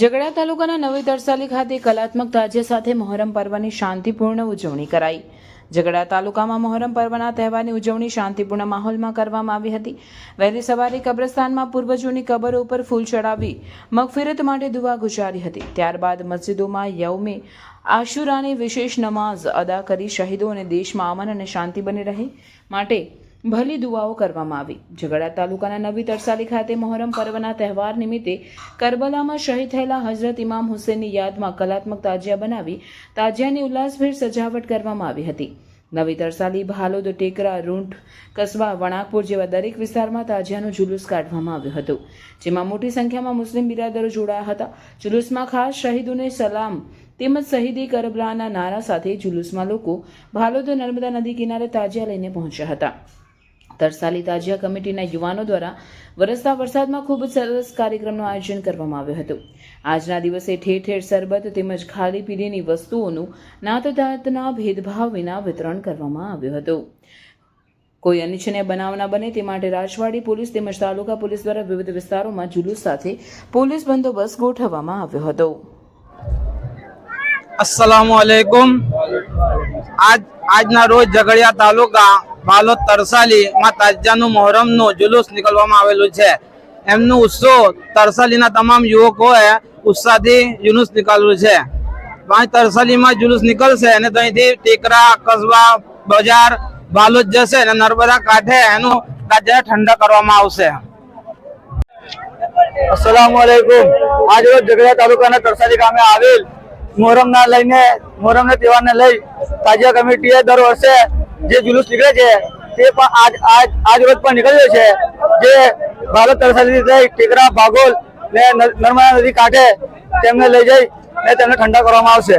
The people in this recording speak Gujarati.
ઝઘડા તાલુકાના નવી તરસાલી ખાતે કલાત્મક તાજ્ય સાથે મોહરમ પર્વની શાંતિપૂર્ણ ઉજવણી કરાઈ. ઝઘડા તાલુકામાં મહોરમ પર્વના તહેવારની ઉજવણી શાંતિપૂર્ણ માહોલમાં કરવામાં આવી હતી. વહેલી સવારે કબ્રસ્તાનમાં પૂર્વજોની કબરો ઉપર ફૂલ ચડાવી મગફિરત માટે દુવા ગુજારી હતી. ત્યારબાદ મસ્જિદોમાં યૌમે આશુરાની વિશેષ નમાઝ અદા કરી શહીદો અને દેશમાં અમન અને શાંતિ બની રહે માટે ભલી દુઆઓ કરવામાં આવી. ઝઘડા તાલુકાના નવી તરસાલી ખાતે મોહરમ પર્વના તહેવાર નિમિત્તે કરબલામાં શહીદ થયેલા હઝરત ઇમામ હુસેનની યાદમાં કલાત્મક તાજિયા બનાવી તાજિયાની ઉલ્લાસભેર સજાવટ કરવામાં આવી હતી. નવી તરસાલી, ભાલોદ, ટેકરા રૂંઠ કસબા, વણાકપુર જેવા દરેક વિસ્તારમાં તાજિયાનું જુલુસ કાઢવામાં આવ્યું હતું. જેમાં મોટી સંખ્યામાં મુસ્લિમ બિરાદરો જોડાયા હતા. જુલુસમાં ખાસ શહીદોને સલામ તેમજ શહીદી કરબલાના નારા સાથે જુલુસમાં લોકો ભાલોદ નર્મદા નદી કિનારે તાજિયા લઈને પહોંચ્યા હતા. તરસાલી તાજિયા કમિટીના યુવાનો દ્વારા વરસતા વરસાદમાં ખૂબ સરસ કાર્યક્રમનું આયોજન કરવામાં આવ્યું હતું. આજના દિવસે ઠેર ઠેર સરબત તેમજ ખાલી પીલીની વસ્તુઓનું નાતદાંતના ભેદભાવ વિના વિતરણ કરવામાં આવ્યું હતું. કોઈ અનિચ્છનીય બનાવના બને તે માટે રાજવાડી પોલીસ તેમજ તાલુકા પોલીસ દ્વારા વિવિધ વિસ્તારોમાં જુલુસ સાથે પોલીસ બંદોબસ્ત ગોઠવવામાં આવ્યો હતો. અસલામ આજ, આજના રોજ ઝઘડિયા તાલુકા બાલોદ તરસાલી માં તાજિયાનું મોહરમનું જુલુસ નીકળવામાં આવેલું છે. એમનું ઉત્સવ તરસાલીના તમામ યુવકોએ ઉત્સાહથી જુલુસ નીકાળ્યું છે. પાંચ તરસાલીમાં જુલુસ નીકળશે અને ત્યાંથી ટેકરા, કસબા, બજાર બાલોદ જશે અને નર્મદા કાંઠે એનું તાજા ઠંડા કરવામાં આવશે. અસલામ આજ રોજ ઝઘડા તાલુકાના તરસાલી ગામે આવેલ મોહરમ ના લઈને મોહરમ ના તહેવારને લઈ તાજિયા કમિટીએ દર વર્ષે જે જુલુસ નીકળે છે, તે પણ આજ આજ આજ રોજ પણ નીકળ્યો છે. જે ભારત તરસાલી લઈ ટેકરા, ભાગોલ ને નર- નર્મદા નદી કાંઠે તેમને લઈ જઈ અને તેમને ઠંડા કરવામાં આવશે.